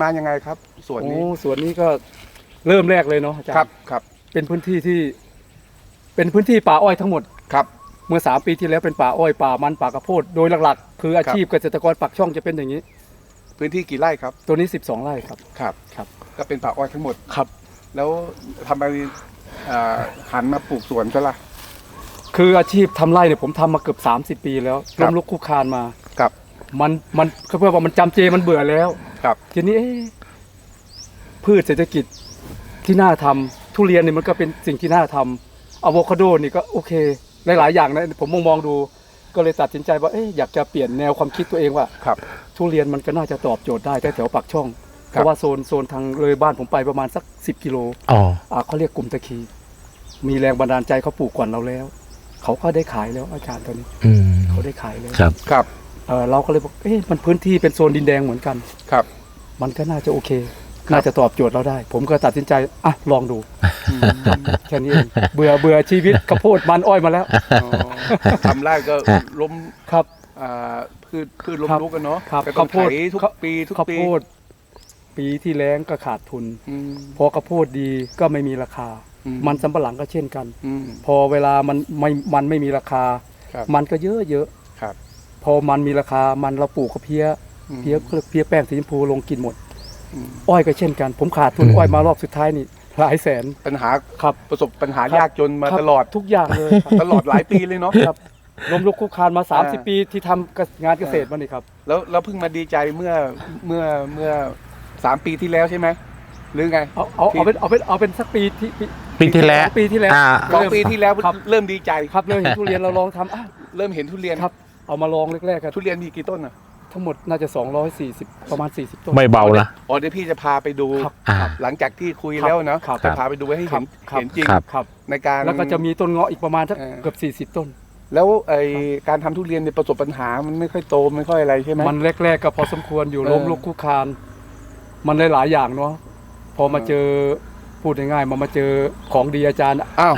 เป็นเป็นมายังไงครับส่วนโอ้นี้ส่วนนี้ก็เริ่มแรกเลยเนาะอาจารย์ครับครับ เป็นพื้นที่ที่ เป็นพื้นที่ป่าอ้อยทั้งหมดครับเมื่อสามปีที่แล้วเป็นป่าอ้อยป่ามันป่ากระโพดโดยหลักๆ คืออาชีพเกษตรกรปักช่องจะเป็นอย่างนี้ พื้นที่กี่ไร่ครับ ตัวนี้ 12 ไร่ครับครับครับ ก็เป็นป่าอ้อยทั้งหมดครับ แล้วทำไมอ่าหันมาปลูกสวนซะล่ะคืออาชีพทำไร่เนี่ยผมทำมาเกือบ 30 ปีแล้วครัล้บมลุกคลุกคลานมา ครับ มันมันเขาเพื่อว่ามันจำเจมันเบื่อแล้ว ครับทีนี้เอ๊ะพืชเศรษฐกิจที่น่าทำทุเรียนเนี่ยมันก็เป็นสิ่งที่น่าทำอะโวคาโดนี่ก็โอเคหลายๆอย่างนะผมมองมองๆดูก็เลยตัดสินใจว่าเอ๊ะอยากจะเปลี่ยนแนวความคิดตัวเองว่าครับทุเรียนมันก็น่าจะตอบโจทย์ได้แถวๆปากช่องเพครับราะว่าโซนโซนทางเลยบ้านผมไปประมาณสัก 10 กิโลอ๋ออ่าเขาเรียกกลุ่มตะคี มีแรงบันดาลใจเขาปลูกก่อนเราแล้ว เขาก็ได้ขายแล้วอาจารย์ตอนนี้อืมเขาได้ขายแล้วครับครับ เออเราก็เลยบอกเอ๊ะมันพื้นที่เป็นโซนดินแดงเหมือนกัน ครับ มันก็น่าจะโอเคครับน่าจะตอบโจทย์เราได้ ผมก็ตัดสินใจอะลองดูแค่นี้เองเบื่อเบื่อชีวิตข้าวโพดมันอ้อยมาแล้วอ๋อทำไร่ก็ล้มครับ อ่าพืชพืชล้มครับลุกกันเนาะครับก็ต้องข้าวโพไถด ทุกข้าวปีทุกข้าวปีโพดปีที่แล้งก็ขาดทุน อืม พอข้าวโพดดีก็ไม่มีราคา อืม มันสำปะหลังก็เช่นกัน อืม พอเวลามันไม่มันไม่มีราคา ครับ มันก็เยอะเยอะครับ พอมันมีราคามันเราปลูกก็เพี้ยอืมเพี้ยเพี้ยแป้งสีชมพูลงกินหมดอืมอ้อยก็เช่นกัน ผมขาดทุนอืมอ้อยมารอบสุดท้ายนี่หลายแสนปัญหาครับประสบปัญหาครับยากจนมาครับตลอดทุกอย่างเลยครับตลอดหลายปีเลยเนาะครับล้มลุกคลุกคลานมาอ่า30 ปีที่ทำงานเกษตรมานี่ครับ แล้วแล้วเพิ่งมาดีใจเมื่อเมื่อเมื่อสามปีที่แล้วใช่ไหมหรือไงเอาเอาเอาเป็นเอาเป็นเอาเป็นสักปีที่ปีปีที่แล้วสองปีที่แล้วอ่าสองปีที่แล้วครับเริ่มดีใจครับเริ่มเห็นทุเรียนเราลองทำอ้าวเริ่มเห็นทุเรียนครับ เอามาลองแรกๆกันทุเรียนมีกี่ต้นอะทั้งหมดน่าจะ 240 ประมาณ 40 ต้น ไม่เบานะ อ๋อเดี๋ยวพี่จะพาไปดูครับอ่าหลังจากที่คุยครับแล้วเนาะครับจะพาไปดูให้ครัเห็บนครับ เห็นจริงครับ ครับในการ แล้วก็จะมีต้นเงาะอีกประมาณสักเออ เกือบ40 ต้น แล้วไอการทำทุเรียนเนี่ยประสบปัญหามันไม่ค่อยโตไม่ค่อยอะไรใช่ไหม มันแรกๆก็พอสมควรอยู่เออล้มลุกคลุกคลาน มันหลายๆอย่างเนาะพอมาเออ เจอพูดง่ายๆมามาเจอของดีอาจารย์ อ้าว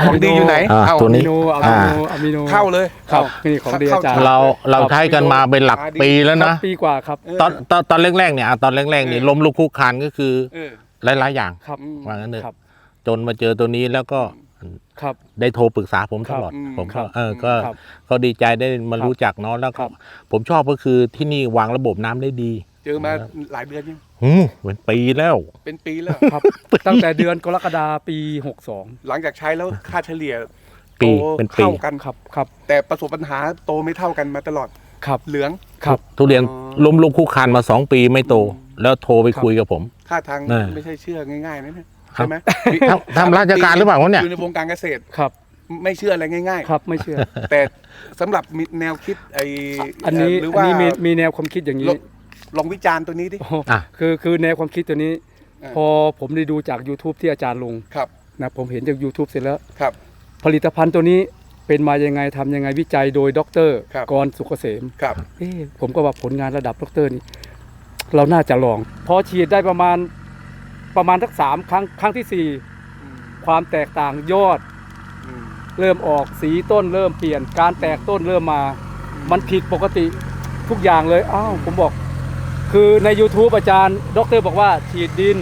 ของดีอยู่ไหนอ่าเอ้าตัวอะนี้มิโนอะมิโนอะมิโนเข้าเลย ครับอ้นี่ของดีอาจารย์เราเราใช้กันมาเป็นหลักปีแล้วครันะบปีกว่าครับเออตอนตอนตอนแรกๆเนี่ยอะตอนแรกๆนี่เออล้มลุกคลุกคลานก็คือเออ หลายๆอย่าง ครับอืมว่างั้นเถครัอะบจนมาเจอตัวนี้แล้วก็ครับ ได้โทรปรึกษาผมตลอดครับผมครัก็บเออก็ครับก็ดีใจได้มาครับรู้จักเนาะแล้วครัก็บผมชอบก็คือที่นี่วางระบบน้ำได้ดี เจอมาหลายเดือนยังหืมเป็นปีแล้ว เป็นปีแล้ว ครับ ตั้งแต่เดือนกรกฎาปีหลังจากใช้แล้วค่าเฉลี่ยปีโตเป็นปีเท่ากัน62ครับครับ แต่ประสบปัญหาโตไม่เท่ากันมาตลอดครับเหลืองครับทุเรียนอ๋อล้มลุกคลุกคลานมาสองปีไม่โต แล้วโทรไปครับคุยกับผมท่าทางเออไม่ใช่เชื่อง่ายๆนะเนี่ยครับใช่ไหมทำทำราชการหรือเปล่าวะเนี่ยอยู่ในวงการเกษตรครับ ไม่เชื่ออะไรง่ายครับ ไม่เชื่อๆแต่สำหรับมีแนวคิดไออันนี้หรืออันว่านี้มีมีแนวความคิดอย่างลนี้อง ลองวิจารณ์ตัวนี้ดิโอ้โหอะ คือคือแนวความคิดตัวนี้เออพอผมได้ดูจาก YouTube ที่อาจารย์ลงครับนะผมเห็นจาก YouTube เสร็จแล้ว ครับ ผลิตภัณฑ์ตัวนี้เป็นมายังไงทำยังไงวิจัยโดยดรครับ กรสุกเกษมครับ เอ๊ะผมก็ว่าผลงานระดับดรนี่ เราน่าจะลอง พอฉีดได้ประมาณประมาณสักสามครั้งครั้งที่สี่อืมความแตกต่างยอดอืมเริ่มออกสีต้นเริ่มเปลี่ยน การแตกต้นเริ่มมา มันผิดปกติทุกอย่างเลย อ้าว ผมบอก คือใน YouTube อาจารย์ดรบอกว่าฉีดดิน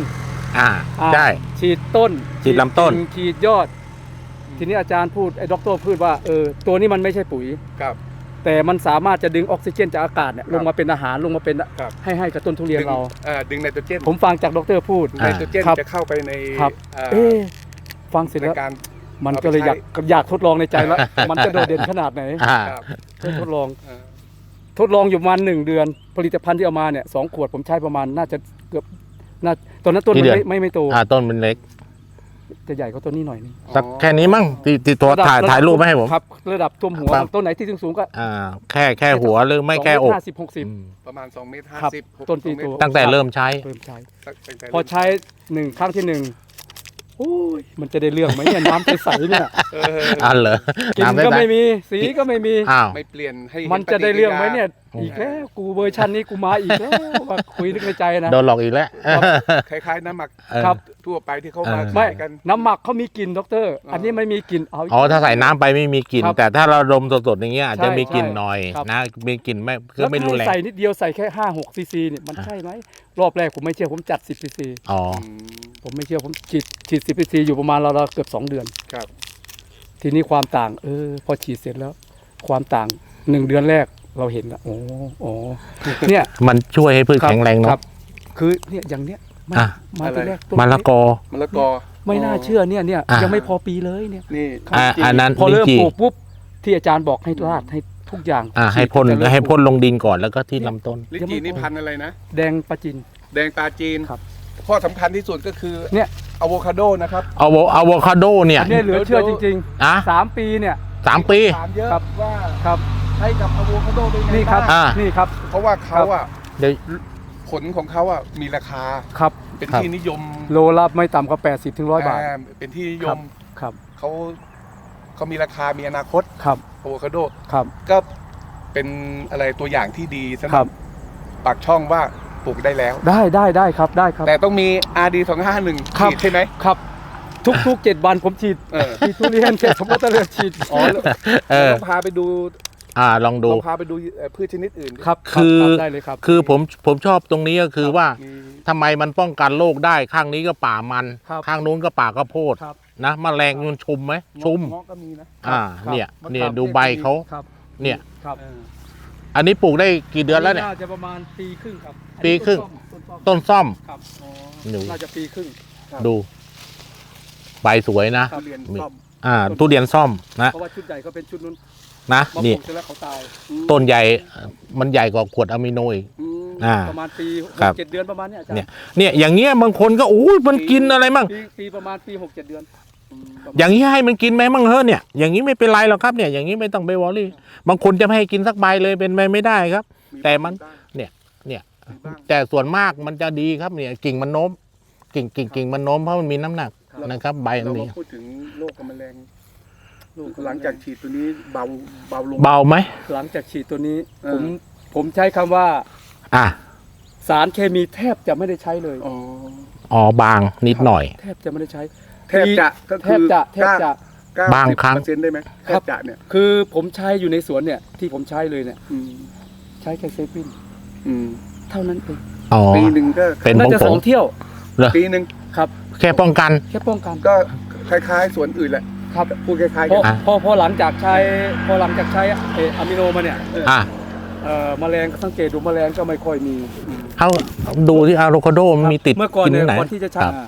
อ่าอ่าใช่ ฉีดต้นฉีดลำต้น กิ่งฉีดยอด ทีนี้อาจารย์พูดไอ้ด็อกเตอร์พูดว่าเออตัวนี้มันไม่ใช่ปุ๋ย ครับ แต่มันสามารถจะดึงออกซิเจนจากอากาศเนี่ยครับลงมาเป็นอาหารลงมาเป็นครับ ให้ให้กับต้นทุเรียนดึงเราเอ่อดึงไนโตรเจนผมฟังจากดรพูด ไนโตรเจนครับจะเข้าไปในครับเอ่อเอ๊ะฟังเสร็จในแล้ว การ มันก็เลยอยากอยากทดลองในใจแล้ว มันจะโดดเด่นขนาดไหนอ่า ครับก็ทดลองเอ่อทดลองอยู่ประมาณหนึ่งเดือน ผลิตภัณฑ์ที่เอามาเนี่ยสองขวดผมใช้ประมาณน่าจะเกือบน่าตอนนั้นต้นกี่มันเดือน ไม่ไม่ไม่โตอ่าต้นมันเล็ก จะใหญ่กว่าต้นนี้หน่อยนึงสักแค่นี้มั้งที่ที่ตัวระดับถ่ายะดับถ่ายรูปมาให้ผม ครับระดับท่วมหัวครับ ต้นไหนที่สูงๆก็อ่า แค่แค่หัวหรือไม่แค่อกห้าสิบหกสิบอืมประมาณ2เมตรครับ50ต้นปีสองเมโตรตั้งแต่เริ่มใช้เริ่มใช้ตั้งแต่พอใช้หนึ่งครั้งที่หนึ่งโอ้ยมันจะได้เรื่องไหมเนี่ยน้ำใสๆเนี่ยเอออันเหรอกลิ่นน้ำได้ก็ไหมไม่มีสีก็ไม่มี อ้าว ไม่เปลี่ยนให้เห็มันจะได้เรื่องไหมเนี่ย อืมอีกแล้วกูเวอร์ชันนี้กูมาอีกแล้วว่าคุยนึกในใจนะ โดนหลอกอีกแล้ว คล้ายๆน้ำหมักเออครับ ทั่วไปที่เขามาเออไม่ ขายกัน น้ำหมักเขามีกลิ่นด็อกเตอร์ อันนี้ไม่มีกลิ่นเอาอ๋อถ้าใส่น้ำไปไม่มีกลิ่น ครับแต่ถ้าเราดมสดๆอย่างเงี้ยอาจจะใช่มีกลิ่นใช่หน่อยครับ นะ มีกลิ่นไม่คืแล้อวไม่รุนแรงใส่นิดเดียวใส่แค่ห้าหกซีซีเนี่ยมันใช่ไหมรอบแรกผมไม่เชื่อผมจัดสิบซีซีอ๋อ อืมผมไม่เชื่อผมฉีดฉีดสิบซีซีอยู่ประมาณเราวๆเกือบสองเดือน ครับ ทีนี้ความต่าง เออ พอฉีดเสร็จแล้ว ความต่างหนึ่งเดือนแรก เราเห็นละโอ้โอ้เนี่ย มันช่วยให้พืชครับแข็งแรงครัเนาะบ คือเนี่ยอย่างเนี้ยมาอะ มาที่แรกต้นมะละกอ มะละกอไม่น่าเชื่อเนี่ยเนี่ยอะ ยังไม่พอปีเลยเนี่ย นี่อ่าอันนั้นพอเริ่มลิ้นจี่ปลูกปุ๊บที่อาจารย์บอกให้ราดให้ทุกอย่างอ่าให้พ่นฉีดตั้งแต่เริ่มให้พ่นปลูกลงดินก่อนแล้วก็ที่ลำต้น ลิ้นจี่นี่พันธุ์อะไรนะ แดงปลาจิน แดงตาจีน ครับข้อสำคัญที่สุดก็คือเนี่ย อะโวคาโดนะครับอะโวอะโวคาโดเนี่ยอันนี้เหลือเชื่อจริงอะๆสามปีเนี่ย สามปี ถามเยอะครับ ว่าครับ ใช้กับอะโวคาโดเป็นไงนี่ครับางอ่า นี่ครับ เพราะว่าเขาอะเดี๋ยวผลของเขาอะมีราคาครับ เป็นครับที่นิยมโลละไม่ต่ำกว่า 80ถึง100 บาท อ่เป็นที่นิยมครับ เขาเขามีราคามีอนาคตครับ อะโวคาโดครับ ก็เป็นอะไรตัวอย่างที่ดีสำหครัรับบ ปากช่องว่าปลูกได้แล้ว ได้ได้ได้ครับ ได้ครับ แต่ต้องมี RD 251ครับ ฉีดใช่ไหมครับ ทุกทุกเจ็ดวันผมฉีดเออฉีดทุเรียนเสร็จผมก็จะเลือกฉีด อ๋อเออ ต้องพาไปดู อ่าลองดูต้องพาไปดูเอ่อพืชชนิดอื่นด้วยครับคือ รับได้เลยครับคือผมผมชอบตรงนี้ก็คือว่ามี ทำไมมันป้องกันโรคได้ข้างนี้ก็ป่ามัน ครับข้างนู้นก็ป่าข้าวโพดครับ นะแมลงมันชุมไหมชุม เงาะก็มีนะอ่าครับเนี่ยมะขามเนี่ยเทศดูใบเขา ครับเนี่ย ครับเอออันนี้ปลูกได้กี่เดือนแล้วเนี่ยน่าจะประมาณปีครึ่งครับปีครึ่ง ต้นซ่อมต้นซ่อมครับอ๋อหนู น่าจะปีครึ่งดู ใบสวยนะ ครับ ทุเรียนมี ซ่อมอ่าทุเรียนซ่อมนะ เพราะว่าชุดใหญ่ก็เป็นชุดนู้น นะมาปนี่ลูกเสร็จแล้วเขาตายต้นใหญ่มันใหญ่กว่าขวดอะมิโนอีก อืมอ่าประมาณปีหครักบเจ็ดเดือนประมาณเนี้ยอาจารเนี่ยย์เนี่ยอย่างเงี้ยบางคนก็อู้ยมันกินอะไรมั่งปีปีประมาณปีหกเจ็ดเดือนประมาณอย่างนี้ให้มันกินไหมมั่งเฮ้อะเนี่ยอย่างนี้ไม่เป็นไรหรอกครับเนี่ยอย่างนี้ไม่ต้องไปวอรี่บางคนจะไม่ให้กินสักใบเลยเป็นไปไม่ได้ครับ แต่มันบ้างเนี่ยเนี่ย มีบ้าง แต่ส่วนมากมันจะดีครับเนี่ยกิ่งมันโน้มกิ่งกิ่งกิ่งมันโน้มเพราะมันมีน้ำหนักนะครับ ใบอันเรานี้ มาพูดถึงโรคกับแมลง โรคหลังจากฉีดตัวนี้เบาเบาลง เบาไหม หลังจากฉีดตัวนี้ เออ ผมผมใช้คำว่า อะ สารเคมีแทบจะไม่ได้ใช้เลย อ๋ออ๋อ บางนิดหน่อย แทบจะไม่ได้ใช้ แทบจะก็แทคืบอจะแทบจะ เก้าบางครั้ง เปอร์เซ็นต์ได้ไหมแทครับ บจะเนี่ยคือผมใช้อยู่ในสวนเนี่ย ที่ผมใช้เลยเนี่ย อืมใช้แค่เซฟินอืมเท่านั้นเองอ๋อ ปีหนึ่งก็เป็น น่าผงจะผสองงเที่ยวปีหนึ่งครับ แค่ป้องกัน แค่ป้องกัน ก็คล้ายๆสวนอื่นแหละ ครับพูดคล้ายๆพกัอนอะพอพอหลังจากใช้พอหลังจากใช้เอออะมิโนมาเนี่ยอะเอ่อแมลงก็สังเกตดูแมลงก็ไม่ค่อยมีเอาดูที่อะโวคาโดมันมีติดเมื่อก่อนกินเนี่ยที่ไหน ก่อนที่จะใช้ครับอะ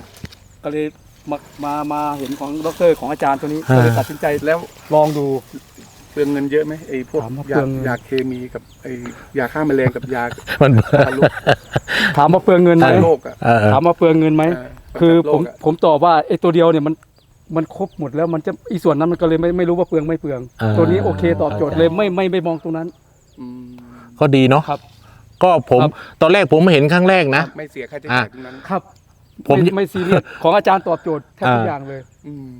ก็เลยมามามาเห็นของดรของอาจารย์ตัวนี้อ่า ก็เลยตัดสินใจแล้วลองดู เปลืองเงินเยอะไหมไอ้พวกถามว่าเปลืยาองเงิน ยาเคมีกับไอ้ยาฆ่าแมลงกับยามันฆ่าโรคถามว่าเปลืองเงินไหมฆ่าโรคอะเออถามว่าเปลืองเงินไหม เออคือผมโระผมตอบว่าไอ้ตัวเดียวเนี่ยมัน มันครบหมดแล้วมันจะอีส่วนนั้นมันก็เลยไม่ไม่รู้ว่าเปลืองไม่เปลือง อ่าตัวนี้โอเคตอบโจทย์เลยไม่ไม่ไม่มองตรงนั้นอืมก็ดีเนาะครับก็ผมครับ ตอนแรกผมเห็นครั้งแรกนะ ไม่เสียค่าใช้จ่ายอะตรงนั้น ครับผม ไไม่ซีเรียสของอาจารย์ตอบโจทย์แทบทุกอ่าอย่างเลย อืม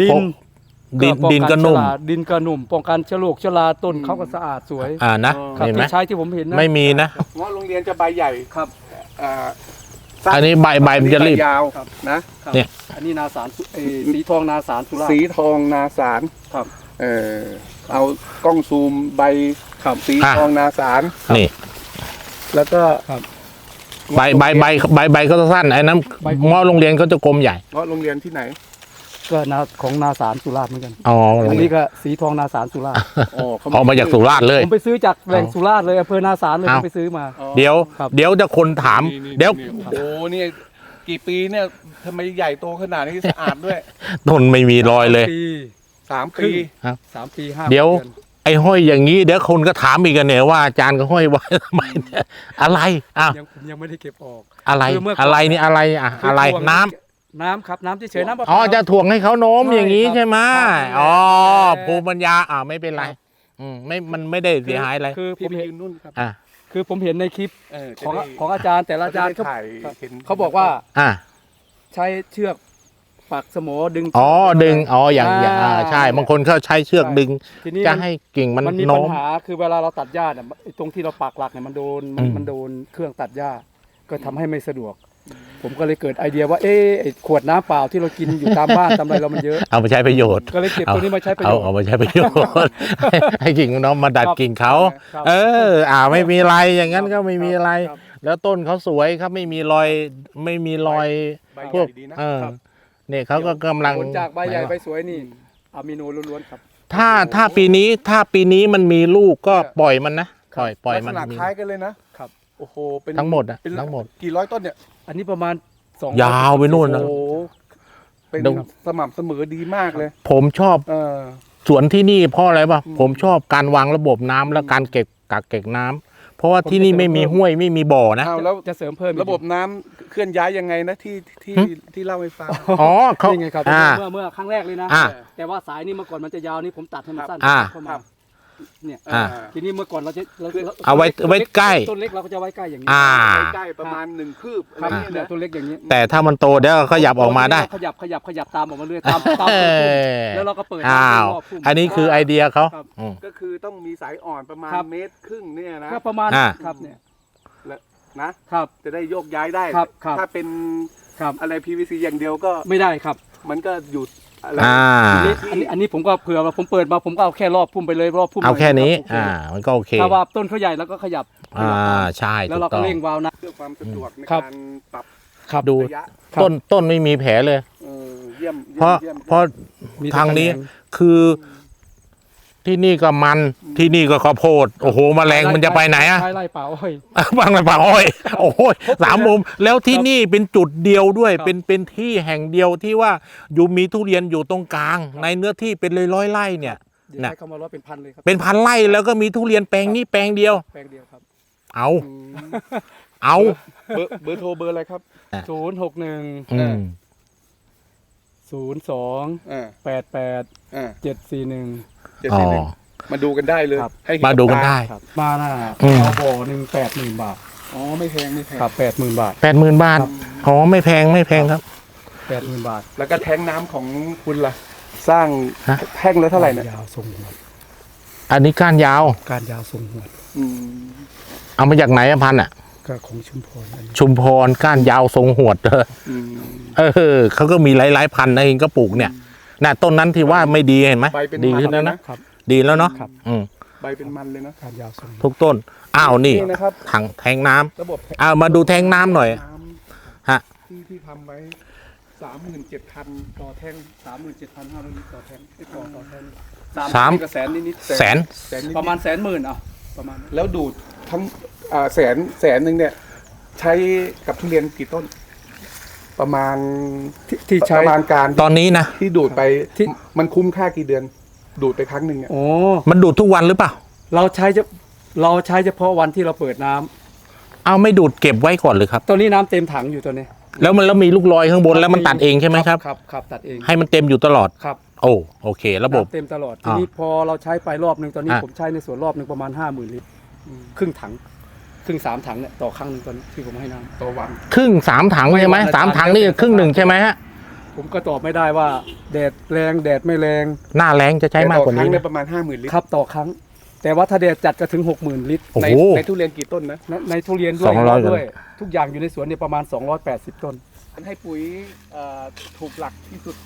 ดินดินป้องดินก็นุ่มชราดินก็นุ่มป้องกันเชื้อโรคเชื้อราต้นเขาก็สะอาดสวยอ่านะ ครับเห็นไหมที่ใช้ที่ผมเห็นนะ ไม่มีนะ เงาะโรงเรียนจะใบใหญ่ครับอ่าอันนี้ใบใบมันจะรีบใยาวครับนะครับเนี่ย อันนี้นาสารสุเอ่อสีทองนาสารสุราษฎสีร์ทองนาสารครับ เออเอากล้องซูมใบครับ สีอะทองนาสารนี่แล้วก็ครับใบใบใบใบใบก็สั้นไอ้นั้นใบหม้อโรงเรียนก็จะกลมใหญ่เงาะโรงเรียนที่ไหน ก็นาของนาสารสุราษฎร์เหมือนกันอ๋ออันนี้ก็สีทองนาสารสุราษฎร์อ๋อเขออกมาจากสุราษฎร์เลย ผมไปซื้อจากแหล่งสุราษฎร์เลยอำเภอนาสารเลยเอ้าผมไปซื้อมาอ๋อเดี๋ยวครับเดี๋ยวจะคนถามนี่นี่เดี๋ยวนี่โอ้โหเนี่ยกี่ปีเนี่ยทำไมใหญ่โตขนาดนี้สะอาดด้วยต้นไม่มีรอยเลยปีสามครึ่ปีงสามปีห้าเดี๋ยวดือนไอ้ห้อยอย่างนี้เดี๋ยวคนก็ถามอีกกันเนี่ยว่าอาจารย์ก็ห้อยไว้ทำไมเนี่ยอะไรอ้าวยังผมยังไม่ได้เก็บออกอะไรคือเมื่อก่อนอะไรนี่อะไรอะคือะไรถ่วงน้ำ น้ำครับน้ำเฉยๆน้ำมะพอ๋อร้าวจะถ่วงให้เขาโน้มใช่อย่างนี้ครับใช่ไหมครับอ๋อแต่ ภูมิปัญญาอ่าไม่เป็นไรครับอืมไม่มันไม่ได้เสียหายอะไรคือผพี่มไปเห็นยืนนู่นครับอะคือผมเห็นในคลิปเออจะของได้ของอาจารย์แต่ละอาจารย์เขเขาจะได้ถ่ายครับเห็นเขาบอกว่าอะใช้เชือกปักสมอดึง อ๋อดึงอ๋ออย่างอย่างอ่าใช่บางคนเขาใช้เชือกดึง ทีนี้จะมันให้กิ่งมันมันมีปัโน้ญมหาคือเวลาเราตัดหญ้าเนี่ยไอ้ตรงที่เราปักหลักเนี่ยมันโดนมันอืม มันโดนเครื่องตัดหญ้าก็ทำให้ไม่สะดวก ผมก็เลยเกิดไอเดียว่าเอ๊ะไอ้ขวดน้ำเปล่าที่เรากินอยู่ตามบ้านตามอะไรเรามันเยอะ เอามาใช้ประโยชน์ก็เลยเก็บตัวนี้มาใช้ประเอาโยชน์ เอามาใช้ประโยชน์ ให้ให้กิ่งน้องมาดัดครับกิ่งเขา ครับ เออ อ่าไม่มีอะไรอย่างนั้นก็ไม่มีอะไร คบ แล้วต้นเขาสวยครับไม่มีรอยไม่มีรอยใบพวกใหญ่ดีนะ เออครับ เนี่ยเขาก็กำลังผลจากใบใหญ่ใบสวยนี่อะมิโนล้วนๆครับ ถ้าถ้าปีนี้ถ้าปีนี้มันมีลูกก็ปล่อยมันนะปล่อยปล่อยมันลักษณะมีคล้ายกันเลยนะครับ โอ้โหเป็นทั้งหมดอะเป็นทั้งหมด กี่ร้อยต้นเนี่ย อันนี้ประมาณสองยาวไปนู่นนะ โอ้โหเป็นดูสม่ำเสมอดีมากเลย ผมชอบเออ สวนที่นี่เพราะอะไรป่ะ อืมผมชอบการวางระบบน้ำและการเก็บกักเก็บน้ำเพราะว่าที่นี่ไม่มีห้วยไม่มีบ่อนะ เอาแล้ว จะเสริมเพิ่มอีกระบบน้ำเคลื่อนย้ายยังไงนะที่ที่หึที่เล่าให้ฟัง อ๋อเขานี่ไงครับ อ่า เมื่อเมื่อครั้งแรกเลยนะ อ่าแต่ว่าสายนี่เมื่อก่อนมันจะยาวนี่ผมตัดให้มันสั้นอ่า เข้าครัมาบ เนี่ยอ่า ทีนี้เมื่อก่อนเราจะเรารเอาไว้ไว้ใกล้ ต้นเล็กเราก็จะไว้ใกล้อย่างนี้อ่า ใกล้ๆประมาณหนึ่งคืบอะครัไรบอย่างเนี่เงี้ยยนะต้นเล็กอย่างนี้แต่ถ้ามันโตเดี๋ยวก็ขยับออกมาได้ ขยับขยับขยับตามออกมาเรื่อยตามตามเอต้นพุ่มอแล้วเราก็เปิดอ้าวรอบพุ่ม อันนี้คือไอเดียเขาครับ อืม ก็คือต้องมีสายอ่อนประมาณครับ เมตรครึ่งเนี่ยนะก็ประมาณอ่า ครับเนี่ยนะครับ จะได้โยกย้ายได้ ครับครับ ถ้าเป็นครับอะไร PVC อย่างเดียวก็ไม่ได้ครับ มันก็หยุด อะไรอ่าอันนี้อันนี้อันนี้ผมก็เผื่อว่าผมเปิดมาผมก็เอาแค่รอบพุ่มไปเลยรอบพุ่มเอาแค่นี้รับอ่ามันก็โอเค ถ้าว่าต้นเขาใหญ่แล้วก็ขยับขอ่ายับตามใช่แล้วถูเรากก็ต้อง เร่งวาล์วนะ เพื่อความสะดวกในครับ การปรับครับ ดู ระยะครับ ต้นต้นไม่มีแผลเลย เออเยี่ยมเพราะเยี่ยมเพราะมีแต่ทางนี้แขนคือ ที่นี่ก็มัน ที่นี่ก็ข้าวโพด โอ้โหแมลงมันจะไปไหนอะไล่ไล่เปล่าอ้อยบางไรป่าอ้อย โอ้โหสามมุม แล้วที่นี่เป็นจุดเดียวด้วย ครับ เป็นเป็นที่แห่งเดียวที่ว่าอยู่มีทุเรียนอยู่ตรงกลาง ในเนื้อที่เป็นเลยร้อยไร่เนี่ย เดี๋ยวน่ะให้เข้ามาร้อยเป็นพันเลยครับ เป็นพันไร่แล้วก็มีทุเรียนแปลงนี้แปลงเดียว แปลงเดียวครับเอาอืมเอา เบอร์เบอร์โทรเบอร์อะไรครับ ศูนย์หกหนึ่งอืม ศูนย์สองอ่าแปดแปดอ่าเจ็ดสี่หนึ่ง เจ็ดอ๋อ สี่หนึ่งมาดูกันได้เลยครับ ให้เห็มาดูกันได้ ครับมาหน้าอืม เอาบ่อหนึ่งแปดหมื่นบาทอ๋อไม่แพงไม่แพงครับแปดหมื่นบาทแปดหมื่นบาทอ๋อไม่แพงไม่แพงครับ แปดหมื่นบาทแล้วก็แท้งน้ำของคุณล่ะ สร้างฮะ แท่งละเท่าไหร่เนี่ยยาวทรงหัวดอันนี้ก้านยาว การยาวทรงหัวดอืมเอามาจากไหนอะพันธุ์อะ ก็ของชุมพรอันนี้ชุมพรก้านยาวทรงหวดเอออืม เออเขาก็มีหลายๆพันธุ์นะเองก็ปลูกเนี่ยน่ะต้นนั้นที่ว่าไม่ดีเห็นไหมใบเป็นดีมันขึ้นแล้วเลยนะนะ ครับ ดีแล้วเนาะครับ อืมใบเป็นมันเลยนะ การยาวทรงหัวดทุกต้นอ้าวนี่นี่นะครับ ถังแทงน้ำระบบเอามาดูแทงน้ำหน่อย น้ำฮะที่ที่ทำไว้สามหมื่นเจ็ดพันต่อแท่งสามหมื่นเจ็ดพันห้าร้อยลิตรต่อแท่งที่ต่อต่อแท่งสามกระแสนนิดๆแสน แสนนิดประมาณแสนหมื่นเอาประมาณนั้นแล้วดูดทั้งอ่า แสนแสนหนึ่งเนี่ย ใช้กับทุเรียนกี่ต้น ประมาณที่ที่ใช้ประมาณการตอนนี้นะ ที่ดูดไปที่มันคุ้มค่ากี่เดือน ดูดไปครั้งหนึ่งเนี่ยโอ้มันดูดทุกวันหรือเปล่า เราใช้จะเราใช้เฉพาะวันที่เราเปิดน้ำเอาไม่ดูดเก็บไว้ก่อนเลยครับ ตอนนี้น้ำเต็มถังอยู่ตัวนี้แล้วมันแล้วมีลูกลอยข้างบนแล้วมันตัดเองใช่ไหมครับ ครับครับตัดเองให้มันเต็มอยู่ตลอด ครับโอ้โอเค ระบบ น้ำเต็มตลอดทีอ่านี้พอเราใช้ไปรอบหนึ่งตอนนี้อะ ผมใช้ในสวนรอบหนึ่งประมาณห้าหมื่นลิตรครึ่งถัง ครึ่งสามถังเนี่ยต่อครั้งหนึ่งตอนที่ผมให้น้ำต่อวัน ครึ่งสามถังใช่ไหมไม่วันละสามถังนี่จานครึ่งหนึ่งใช่ไหมฮะผมก็ตอบไม่ได้ว่าแดดแรงแดดไม่แรงหน้าแรงจะใช้มากกว่าแต่ต่อครั้นี้งเนี่ยนะประมาณห้าหมื่นลิตรครับต่อครั้ง แต่ว่าถ้าแดดจัดก็ถึงหกหมื่นลิตร โอ้ในโห ในทุเรียนกี่ต้นนะในในทุเรียนด้วยสองร้อย ด้วย ทุกอย่างอยู่ในสวนเนี่ยประมาณ 280 ต้น ให้ปุ๋ยเอ่อถูกหลักที่สุด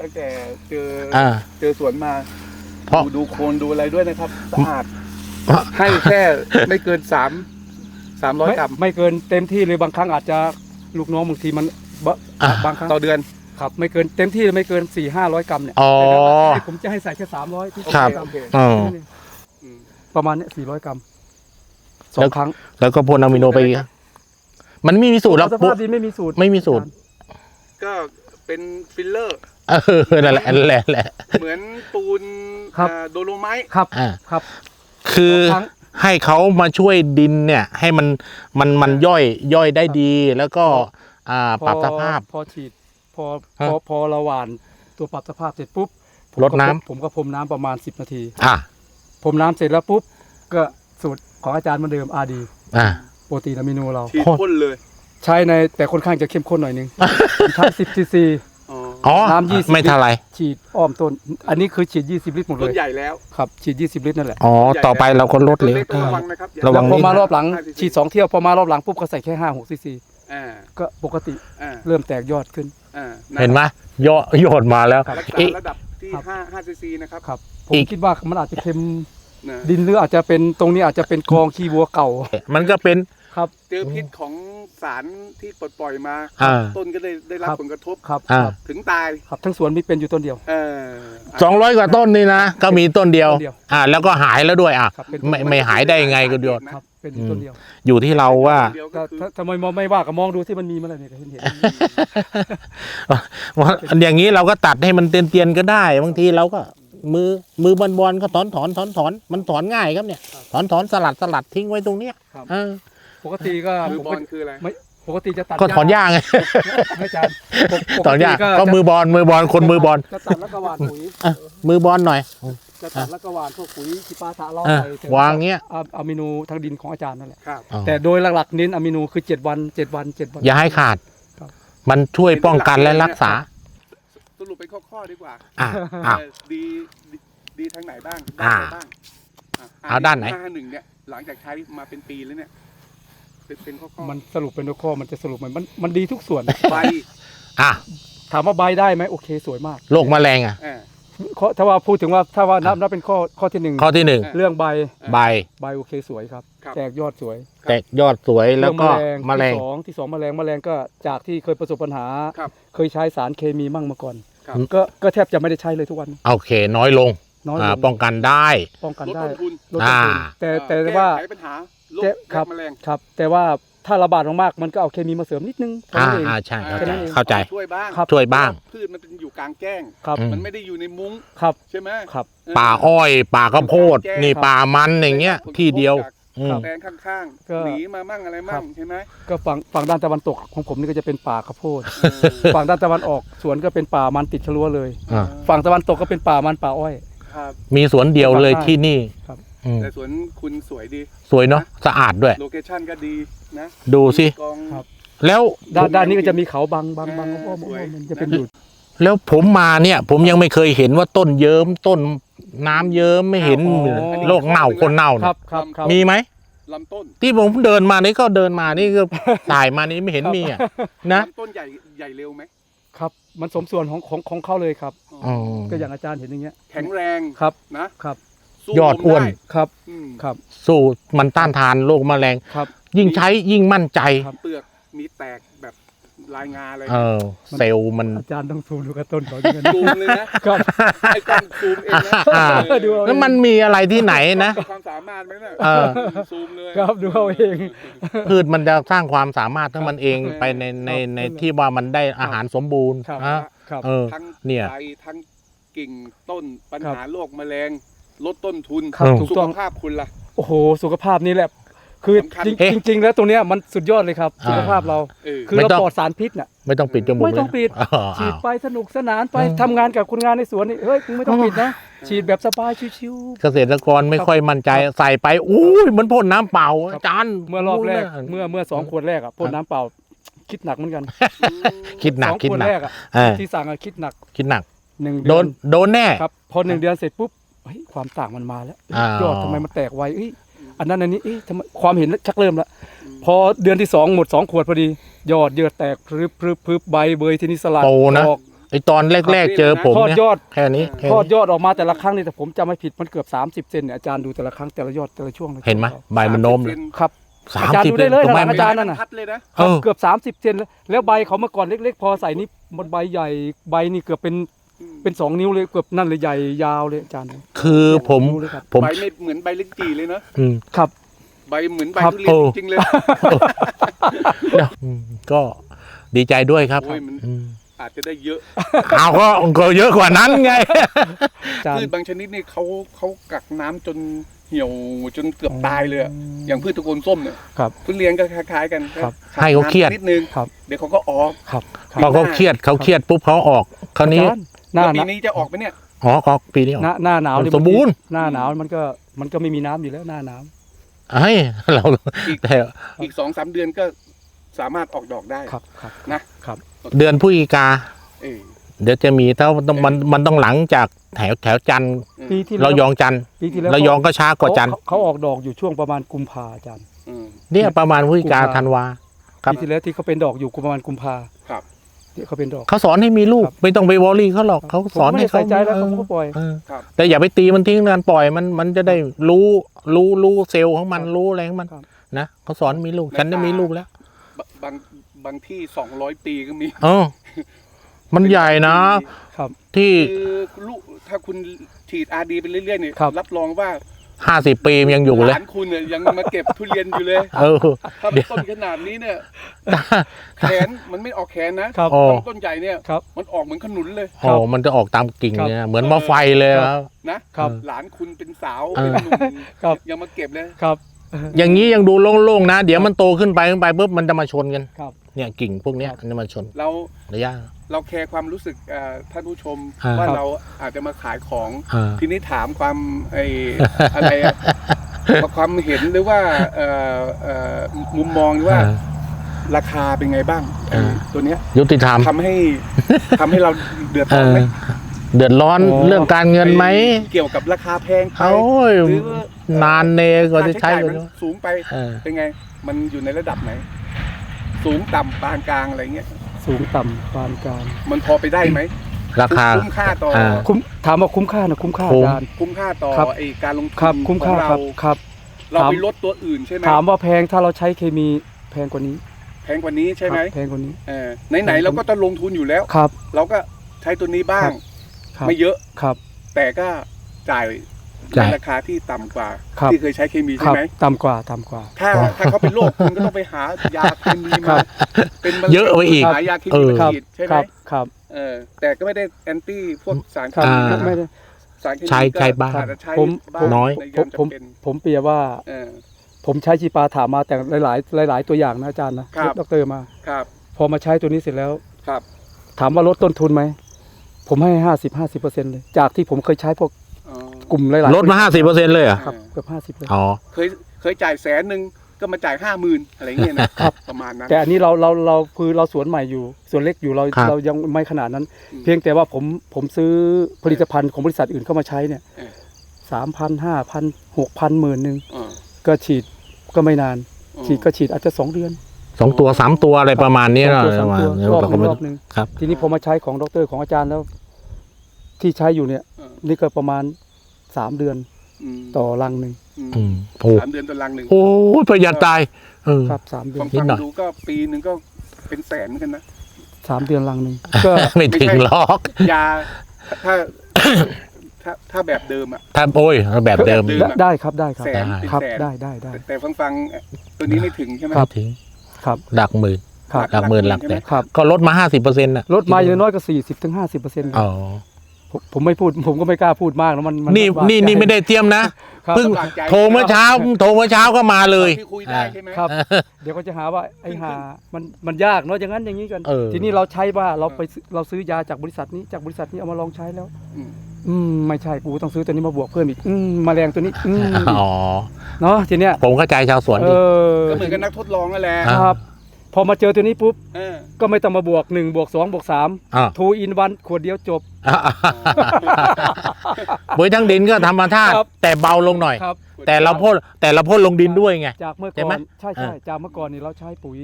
ตั้งแต่เจออ่า เจอสวนมาเพราะ ดูดูโคนดูอะไรด้วยนะครับสะอาดเพราะให้แค่ไม่เกินสาม สามร้อยไม่กรัม ไม่เกินเต็มที่เลยบางครั้งอาจจะลูกน้องบางทีมันบะอะ บางครั้งต่อเดือน ครับไม่เกินเต็มที่ไม่เกิน4ี่ห้าร้อยกรัมเนี่ยอ๋อ แต่ผมจะให้ใส่แค่สามร้อยที่ครับกรัมโอเคอืมอืม ประมาณเนี้สี่ร้อยกรัมสอแล้งวครั้งแล้วก็พ่นอะมิโนไปอีกมันไม่มีสูตรหรอกสภาพดีไม่มีสูตรไม่มีสูตร ก็เป็นฟิลเลอร์ เออนั่นแหละนั่นแหละนั่นแหละเหมือนปูนครับอ่าโดโลไมต์ ครับอ่า ครับคือครั้ง ให้เขามาช่วยดินเนี่ย ให้มันมันมันย่อยย่อยได้ดี แล้วก็อ่าปรับสภาพ พอฉีดพอฮะพอพอเราหว่านตัวปรับสภาพเสร็จปุ๊บผมรดน้ำก็ผมก็พรมน้ำประมาณ 10 นาทีอ่าพรมน้ำเสร็จแล้วปุ๊บ ก็สูตรของอาจารย์เหมือนเดิมอาดีอ่าโปรตีนอะมิโนเรา ฉีดพ่นเลย ใช้ในแต่ค่อนข้างจะเข้มข้นหน่อยนึง ผมใช้10ซีซี อ๋ออ๋อน้ำ20ไม่เท่าไหรฉีดอ้อมต้น อันนี้คือฉีด 20 ลิตรหมดเลต้นยใหญ่แล้ว ครับฉีด 20 ลิตรนั่นแหละอ๋อต่อไปเราก็ลดต้นเลย เล็กต้องระวังนะครับอย่าระวังพอนิดมารอบหลัง5 cc ฉีด 2 เที่ยวพอมารอบหลังปุ๊บก็ใส่แค่5 6ซีซีอ่าก็ปกติอ่าเริ่มแตกยอดขึ้น อ่าเห็นไหมยอดยอดมาแล้วครับรักษาเอ๊ะระดับที่ครับ5 5ซีซีนะครับครับผอีมกคิดว่ามันอาจจะเค็มนะดินหรืออาจจะเป็นตรงนี้อาจจะเป็นกองขี้วัวเก่า มันก็เป็น ครับ เจอพิษของสารที่ปลดปล่อยมา อ่า ต้นก็ได้ได้รับครับ ผลกระทบครับอ่า ครับถึงตายครับทั้งสวนมีเป็นอยู่ต้นเดียว เออสองร้อยกว่าต้นนี่นะ ก็มีต้นเดียว ต้นเดียวอ่า แล้วก็หายแล้วด้วยอะ ครับเป็นไม่ไม่หายได้ยังไงก็เดียวครับ เป็นอยู่ต้นเดียวอยู่ที่เราว่า เดียวก็ก็คือถ้าทำไมมองไม่ว่าก็มองดูที่มันมีมาแล้วเนี่ยก็เห็นเห็น ว่าอย่างนี้เราก็ตัดให้มันเตียนๆก็ได้บางทีเราก็ มือมือบอลบอลก็ถอนถอนถอนถอนมันถอนง่ายครับเนี่ย ถอนถอนสลัดสลัดทิ้งไว้ตรงเนี้ยครับ เออ ปกติก็มือผมบอก็ลคืออะไรไม่ปกติจะตัดก็ถอนหญ้าไงให้อาจารย์ปกปกถอนหญ้าติก็มือบอลมือบอลคนมือบอลจะตัดแล้วก็หว่านปุ๋ยอะมือบอลหน่อยจะตัดแล้วก็หว่านพวกปุ๋ยที่ปาถะล่ออะไปถึวางเงี้ยอะอะมิโนทางดินของอาจารย์นั่นแหละครับอ๋อแต่โดยหลักๆเน้นอะมิโนคือ7วัน7วัน7วันอย่าให้ขาดครับมันช่วยป้องกันและรักษา สรุปเป็นข้อๆดีกว่าอะอะเออดีดีดีทางไหนบ้างอ่าด้านไหนบ้างะเอาด้านไหนห้าหนึ่งเนี่ยหลังจากใช้มาเป็นปีแล้วเนี่ย เป็นเป็นข้อๆมันสรุปเป็นข้อมันจะสรุปมันมันมันดีทุกส่วน ใบอะถามว่าใบได้ไหมโอเค สวยมากโรคแมลงอะ อ่า ข้อถ้าว่าพูดถึงว่าถ้าว่านับนับเป็นข้อข้อที่หนึ่งข้อที่หนึ่งเรื่องใบใบ ใบโอเคสวยครับ ครับ แตกยอดสวยแตกยอดสวยแล้วก็เรื่องแมลงที่สองที่สองแมลงแมลงก็จากที่เคยประสบปัญหา ครับ เคยใช้สารเคมีมั่งมาก่อน ครับ ก็ก็แทบจะไม่ได้ใช้เลยทุกวัน โอเค น้อยลงน้อยอ่าลงป้องกันได้ ป้องกันลดได้ต้นทุน ลดต้นทุนอ่า แต่เอ่อแต่ก้ว่าไขปัญหา โรคแก้ครับและแมลงครับ แต่ว่าถ้าระบาดมากๆมันก็เอาเคมีมาเสริมนิดนึงเท่าอ่านั้นเอง อ่าใช่เข้าใจแค่นั้นเอง เข้าใจ ช่วยบ้างครับ ช่วยบ้าง พืชมันเป็นอยู่กลางแจ้ง ครับอืมมันไม่ได้อยู่ในมุ้งครับใช่ไหมครับ เออ ป่าอ้อย ป่าข้าวโพดแก้นี่ครับป่ามันอย่างเงี้ย ที่เดียวจากอืม แปลงข้างก็ ๆหนีมามั่งอะไรมั่งใช่ไหมก็ฝั่งฝั่งด้านตะวันตกของผมนี่ก็จะเป็นป่าข้าวโพดเออฝั่งด้านตะวันออกสวนก็เป็นป่ามันติดชะลัวเลย อ่า ฝั่งตะวันตกก็เป็นป่ามันป่าอ้อย ครับ มีสวนเดียวเลยครับที่นี่ ครับ อืมแต่สวนคุณสวยดี สวยเนาะสะอาดด้วย โลเคชั่นก็ดีนะดูสิกอง ครับ แล้วด้านด้านนี้ก็จะมีเขาบางบางบางเอออ้อมสอ้วยอมมันจะเป็นอยู่ แล้วผมมาเนี่ย ผมยังไม่เคยเห็นว่าต้นเยิ้มต้นน้ำเยิ้มไม่เห็นอ๋อ โรคเน่าคนเน่าคเนี่รัยบครับครับ มีไหม ลำต้นที่ผมเดินมานี่ก็เดินมานี่ก็ถ่ายมานี่ไม่เห็นมีอะนะลำต้นใหญ่ใหญ่เร็วไหมครับ มันสมส่วนของของของเขาเลยครับ อ๋อก็อย่างอาจารย์เห็นอย่างเงี้ยแข็งแรงครับ นะครับ สู้ยอดลมอ้วนไครับ อืมครับ สู้มันต้านทานโรคแมลง ครับ ยิ่งใช้ยิ่งมั่นใจ ครับ เปลือกมีแตกแบบลายงาอะไรเออ เซลล์มัน อาจารย์ต้องซูมดูกระต้นเขาด้วยนะซูมเลยนะ ครับ ไอ้กล้องซูมเองนะอ่า เออดูเอา แล้วมันมีอะไรที่ไหนนะ ความสามารถไหมเนี่ยเออ ซูมเลยครับดูเอาเอง พืชมันจะสร้างความสามารถทั้งมันเองไปในในในที่ว่ามันได้อาหารสมบูรณ์ครับ อะครับ เออ ทั้งเนี่ย ใบทั้งกิ่งต้นปัญครับหาโรคแมลง ลดต้นทุนครับอืมถูกสุต้ของ ภาพคุณล่ะ โอ้โห สุขภาพนี่แหละ คือสำคัญ จริงเอ๊ะจริง ๆ แล้วตรงเนี้ยมันสุดยอดเลยครับ อ่า สุขภาพเรา เออ คือไม่เราต้อง ปลอดสารพิษน่ะ ไม่ต้องปิดจมูกไม่ต้องเลยนะปิดอ๋อฉีดอ้าว ไปสนุกสนานไปอืมทำงานกับคนงานในสวนนี่เฮ้ยมึงไม่ต้องปิดนะ ฉีดแบบสบายชิว เกษตรกรไม่ค่อยมั่นใจใส่ไปอุ้ยมันพ่นน้ำเปล่าครับ อาจารย์ๆเมื่อรอบแรกโยเมื่อเมื่อสองขวดแรกอะพ่นน้ำเปล่า คิดหนักเหมือนกันคิดหนักสองคิดขวดหนักแรกอะเออที่สั่งอะคิดหนักคิดหนัก หนึ่งโดเดือนนโดนแน่ ครับ พอหนึ่งเดือนเสร็จปุ๊บ เฮ้ยความต่างมันมาแล้วอ้าว ยอดทำไมมันแตกไวเอ้ยอันนั้นอันนี้เอ๊ะทำไมความเห็นชักเริ่มแล้วพอเดือนที่สองหมดสองขวดพอดี ยอดเยือดแตกพรึบพรึบพรึบใบเบยทีนี้สลัดโตนะ ออก ไอตอนแรก ๆ เจอผมทอดเนี่ยยอด แค่นี้แค่ทอดนี้ยอดออกมาแต่ละครั้งนี่แต่ผมจำไม่ผิดมันเกือบ 30เซนเนี่ยอาจารย์ดูแต่ละครั้งแต่ละยอดแต่ละช่วงลยเห็นไหมใบมันโน้มเลยครับสามอาจารย์สิบดูได้เลยทำไมนะไม่อาจารย์นั่นน่ะทัดเลยนะ เออ เกือบ 30เซนแล้วแล้วใบเขาเมื่อก่อนเล็ก ๆ พอใส่นี่มันใบใหญ่ใบนี่เกือบเป็น เป็นสองนิ้วเลยเกือบนั่นเลยใหญ่ยาวเลยอาจารย์ คือผมดูเลยครับ ผมใบไม่เหมือนใบลิ้นจี่เลยเนอะอืม ครับ ใบเหมือนใบครับทุเรียนโอ้ จริงๆเลยอืมก็ดีใจด้วยครับโอ้ยมันอืมอาจจะได้เยอะเอาก็ก็เยอะกว่านั้นไง อาจารพืย์ชบางชนิดนี่เขาเขากักน้ำจนเหี่ยวจนเกือบตายเลยอะอย่างพืชตระกูลส้มเนี่ยครับทุเรียนก็คล้ายๆกันครับขาดให้เขาเครียด น้ำนิดนึงครับ เดี๋ยวเขาก็ออก ครับคพรัอบเขาเครียดเขาเครียดปุ๊บเขาออก คราวนี้อาจารย์ หน้าแล้วปีหนานี้จะออกไหมเนี่ย อ๋อออกปีนี้ออก หน้าหน้าหนาวนี่สมบูรณ์ หน้าหนาวมันก็มันก็ไม่มีน้ำอยู่แล้วหน้าหนาวเฮ้ยเราอีก แต่อีกสองสามเดือนก็สามารถออกดอกได้ ครับครับนะ ครับ เดือนพฤศจิกา เออ เดี๋ยวจะมีถ้ามันต้องมันมันต้องหลังจากแถวแถวจันทร์ปีที่แล้วเรายองจันทร์ปีที่แล้วเรายองก็ช้ากว่าจันทร์เขาเขาออกดอกอยู่ช่วงประมาณกุมภาอาจารย์ อืมเนี่ยประมาณพฤศจิกากุมภาธันวา ครับ ปีที่แล้วที่เขาเป็นดอกอยู่ประมาณกุมภาครับ ที่เขาเป็นดอก เขาสอนให้มีลูกครับไม่ต้องไปวอรี่เขาหรอกเขาสอนผมไม่ให้ได้ใส่ใจแล้วเอเขาอก็ปล่อยเออครับแต่อย่าไปตีมันทิ้งนานปล่อยมันมันจะได้รู้รู้รู้เซลล์ของมันรู้อะไรของมันครับ นะเขาสอนมีลูก ฉันได้มีลูกแล้วบางบางที่สองร้อยปีก็มีเออ มันใหญ่นะครับ ที่ คือลูกถ้าคุณฉีดอาดีไปเรื่อยๆเนี่ยครับ รับรองว่า ห้าสิบปีมันยังอยู่เลย หลานคุณเนี่ยยังมาเก็บทุเรียนอยู่เลยเออ ถ้าเดี๋ยวต้นขนาดนี้เนี่ย แขนมันไม่ออกแขนนะครับโอ้ถ้าต้นใหญ่เนี่ย ครับ มันออกเหมือนขนุนเลยโอ้มันจะออกตามกิ่งครับเนี่ย เหมือนมะไฟเลยครับ นะครับ หลานคุณเป็นสาวเออ เป็นหนุ่มครับ ยังมาเก็บเลย ครับ อย่างนี้ยังดูโล่งๆนะ เดี๋ยวมันโตขึ้นไปขึ้นไปปุ๊บมันจะมาชนกัน ครับเนี่ยกิ่งพวกเนี้ยครับมันจะมาชนเราระยะ เราแคร์ความรู้สึกเอ่อท่านผู้ชมอ่าว่าครับเราอาจจะมาขายของอ่าทีนี้ถามความไออะไรอะ ความเห็นหรือว่าเอ่อเอ่อมุมมองว่า อ่า ราคาเป็นไงบ้างไอ้อ่าตัวเนี้ยยุติธรรมทำให้ทำให้เราเดือดเอร้อนอไหมเดือดร้อนโอ้เรื่องการเงินไหมเกี่ยวกับราคาแพงไปโอ้ยหรือว่นานเนกว่าจะใช้ค่ากัจ่ายนมันสูงไป เออ เป็นไง มันอยู่ในระดับไหน สูงต่ำปานกลางอะไรเงี้ยสูงต่ำปานกลางมันพอไปได้ไหมราคาคุ้มค่าต่อ อ่า คุ้มถามว่าคุ้มค่านะคุ้มค่าคุ้ม อาจารย์ คุ้มค่าต่อครับ ไอการลงทุนครับ คุ้มค่าของครัเราบครับ เราถามไปลดตัวอื่นใช่ไหมถามว่าแพงถ้าเราใช้เคมีแพงกว่านี้แพงกว่านี้ใช่ไหมครับแพงกว่านี้ เออไหนๆเราก็ต้องลงทุนอยู่แล้ว ครับ เราก็ใช้ตัวนี้บ้าง ครับไม่เยอะ ครับ แต่ก็จ่าย จ่ายในราคาที่ต่ำกว่า ครับที่เคยใช้เคมีคใช่รับไหมต่ำกว่าต่ำกว่า ถ้าถ้าเขาเป็นโรคคุณก็ต้องไปหายาเคมีครัมาบ เป็นมะเร็งเยอะไปอีก หายาเคเอมีอมาครับฉีดใช่ไหคมรับครับเออแต่ก็ไม่ได้แอนตี้พวกสารเคครับมีอ่า ไม่ได้ สารเคมีใช้ก็ใช้บ้างอาจจะใช้ผม บ้างน้อย ในผยามมผมจำเป็นผมเปรียบว่าเออ ผมใช้ชีปาถามมาแต่หลาย ๆ หลาย ๆ ตัวอย่างนะอาจารย์นะครับดรมา ครับพอมาใช้ตัวนี้เสร็จแล้ว ครับถามว่าลดต้นทุนไหม ผมให้ห้าสิบห้าสิบเปอร์เซ็นต์เลย จากที่ผมเคยใช้พวกอ๋อ กลุ่มหลายๆลดมาห้าสิบเปอร์เซ็นต์เลยเหรอะครับเกือบห้าสิบเลย อ๋อ เคยเคยจ่ายแสนหนึ่งก็มาจ่ายห้าหมื่นอะไรเงี้ยนะครับประมาณนั้น แต่อันนี้เราเราเราคือเราสวนใหม่อยู่สวนเล็กอยู่เราครับ เรายังไม่ขนาดนั้น อืมเพียงแต่ว่าผมผมซื้อผลิตภัณฑ์ของบริษัทอื่นเข้ามาใช้เนี่ยเออ สามพันห้าพันหกพันหมื่นหนึ่งอ๋อก็ฉีดก็ไม่นานอ๋อฉีดก็ฉีดอาจจะสองเดือนสองตัวสามตัวอะไรประมาณนี้สองเนาะตัวสามประมาณตัวนี้รอบเราหก็นึ่งไม่ รอบหนึ่งครับ ทีนี้พอมาใช้ของดรของอาจารย์แล้ว ที่ใช้อยู่เนี่ย เออ นี่ก็ประมาณ สามเดือนอืมต่อรังหนึ่งมอืมโอ้สามเดือนต่อลังหนึ่งโหประหยัดตายเออ ครับสามเดือฟันงนิดฟังหน่อยดูก็ปีหนึ่งก็เป็นแสนเหมือนกันนะ สามเดือนรังหนึ่งก็ ไม่ถึงหรอก ยาถ้าถ้าถ้าแบบเดิมอะ ถ้าโอ้ยแบบเดิมแบบเดิได้ได้ครับได้ครับแสนเป็นครับแสน ได้ได้ได้ แต่แต่ฟังฟังตัวนี้ไม่ถึงใช่ไหมครับถึงครับหลักหมื่นครับ หลักหมื่นหลักใช่แสไมนครับ ก็ลดมาห้าสิบเปอร์เซ็นต์่ะลดมาอย่างน้อยก็สี่สิบถึงห้าสิบเปอร์เซ็นต์อ๋อ ผมผมไม่พูดผมก็ไม่กล้าพูดมากแล้วมันมันี่ลำบากนี่ใจนี่ไม่ได้เตรียมนะครับ เพิ่งลำบากใจ โทรเมื่อเช้าโทรเมื่อเช้าก็มาเลย ที่คุยได้ใช่ไหม ครับ เดี๋ยวก็จะหาว่าไอ้หามันมันยากเนาะอย่างนั้นอย่างนี้กัน เออ ทีนี้เราใช้ว่าเราไปซื้อเราซื้อยาจากบริษัทนี้จากบริษัทนี้เอามาลองใช้แล้ว อืม อืมไม่ใช่กูต้องซื้อตัวนี้มาบวกเพิ่มอีกอืมแมลงตัวนี้อืมอ๋อ เนาะทีเนี้ยผมเข้าใจชาวสวนเอดีอก็เหมือนกับนักทดลองนั่นแหละอ่าครับ พอมาเจอตัวนี้ปุ๊บเออก็ไม่ต้องมาบวกหนึ่งบวกสองบวกสามอะทูอินวันขวดเดียวจบ ปุ๋ยทั้งดินก็ธรรมชาติครับ แต่เบาลงหน่อย ครับ แต่เราพ่นแต่เราพ่นลงดินด้วยไง จากเมื่อใช่ก่ไหอมนใช่ใช่อ่า จากเมื่อก่อนนี่เราใช้ปุ๋ย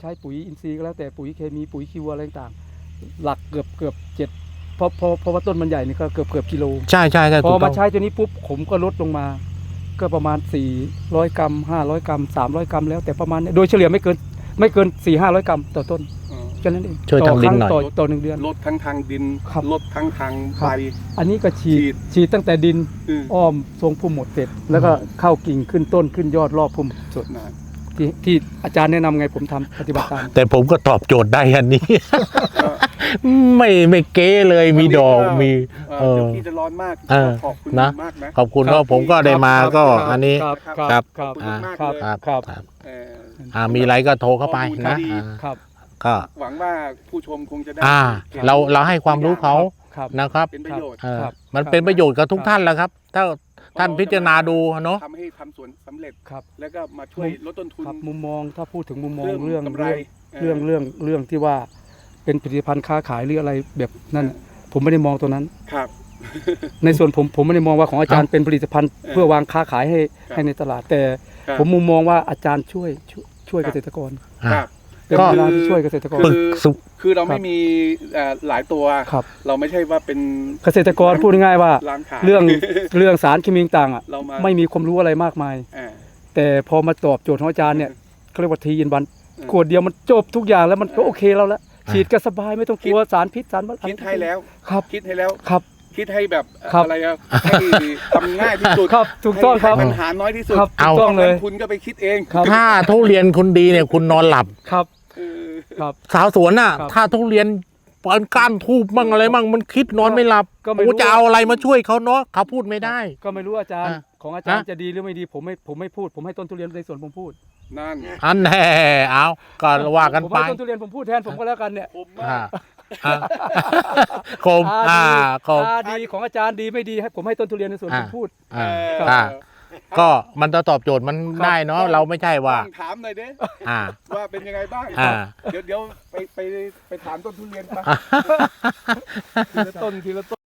ใช้ปุ๋ยอินทรีย์ก็แล้วแต่ปุ๋ยเคมีปุ๋ยคิวอะไรต่างๆหลักเกือบเกือบเจ็ดเพราะเพราะเพราะว่าต้นมันใหญ่นี่ก็เกือบเกือบกิโล ใช่ใช่ใช่พถูอกต้มาองใช้ตัวนี้ปุ๊บผมก็ลดลงมา ก็ประมาณ 400 กรัม 500 กรัม 300 กรัมแล้วแต่ประมาณเนี้ยโดยเฉลี่ยไม่เกิน ไม่เกิน4 500กรัมต่อต้นอ๋อแค่นั้นเองช่วยต่อทำคดินรั้งหน่อย ต่อต่อหนึ่งเดือน ลดทั้งทางดินครับลดทั้งทางครัใบ บ อันนี้ก็ฉีฉีด ดฉีดตั้งแต่ดินอืมอ้อมทรงพุ่มหมดเสร็จ แล้วก็เข้ากิ่งขึ้นต้นขึ้นยอดรอบพุ่มสุดนะที่ที่อาจารย์แนะนำไงผมทำปฏิบัติตาม แต่ผมก็ตอบโจทย์ได้อันนี้ ก็ไม่ไม่เก้เลยมีดอกมีเอ่อเออเดี๋ยวพี่จะร้อนมากเออขอบคุณนะ มากนะ ขอบคุณก็ผมก็ได้มาก็อันนี้ ครับ ครับ ครับ ขอบคุณมากครับเลยครับ ครับครับเออ อ่ามีอะไรก็โทรเข้าไปข้อมูลนะดีอ่าครับ ก็หวังว่าผู้ชมคงจะได้อ่า ห็นเราเราให้ความรู้เขาครับ นะครับเป็นประโยชน์เออครับมันเป็นประโยชน์กับทุกท่านแหล้วครับ ถ้าท่านพิจารณาดูเนาะ ทำให้ทำสวนสำเร็จ ครับ แล้วก็มาช่วยลดต้นทุนครับมุมมองถ้าพูดถึงมุมมองเพิ่มเรื่องกำไรเรื่องเรื่องเรื่องเรื่องที่ว่าเป็นผลิตภัณฑ์ค้าขายหรืออะไรแบบนั้นผมไม่ได้มองตัวนั้น ครับ ในส่วนผมผมไม่ได้มองว่าของอาจารย์เป็นผลิตภัณฑ์เออเพื่อวางค้าขายให้ครับให้ในตลาดแต่ ครับ ผมมุมมองว่าอาจารย์ช่วยช่วย ช่วยครัเกบษตรกรครับ เป็นก็ เวลาที่ช่วยเกษตรกรปรึกสุคือเราครัไม่บมีเอ่อหลายตัว ครับ เราไม่ใช่ว่าเป็นเกษตรกรพูดง่ายๆว่า ร้านขาย เรื่อง เรื่องสารเคมีต่างๆอะเรามา ไม่มีความรู้อะไรมากมาย อ่า แต่พอมาตอบโจทย์ของอาจารย์เนี่ยเขาเรียกว่าทีอินวันอืมขวดเดียวมันจบทุกอย่างแล้วมันก็โอเคแล้วละอ่า ฉีดก็สบายไม่ต้องกลัวสารพิษสารอะไรคิดให้แล้ว ครับ คิดให้แล้ว ครับ คิดให้แบบครับอะไรอะให้ทำง่ายที่สุดครับถูกต้องครับให้ปัญหาน้อยที่สุดครับเอาถูกต้องเลยคุณก็ไปคิดเองครับ ถ้าทุเรียนคุณดีเนี่ยคุณนอนหลับ ครับ เออครับ สาวสวนน่ะ ครับถ้าทุเรียนปอนก้านทูบมั่งอะไรมั่งมันคิดนอนไม่หลับก็ไม่รู้โอ้จะเอาอะไรมาช่วยเขาเนาะเขาพูดไม่ได้ ก็ไม่รู้อาจารย์ อะของอาจารย์นะ จะดีหรือไม่ดีผมไม่ผมไม่พูด ผมให้ต้นทุเรียนในสวนผมพูดนั่นอันแน่เอาก็ว่ากันผมไป ให้ต้นทุเรียนผมพูดแทนผมก็แล้วกันเนี่ยผมอ่าว่า อ่าคมอ่าอ่าดีคม อ่าดีของอาจารย์ดีไม่ดีให้ผมให้ต้นทุเรียนในสวนอ่าผมพูด อ่าเอออ่าก็มันจะตอบโจทย์มันได้เนาะเราไม่ใช่ว่า ต้องถามหน่อยเด้อ่า ว่าเป็นยังไงบ้างอ่า เดี๋ยวเดี๋ยวไปไปไปถามต้นทุเรียนไป ทีละต้นทีละต้น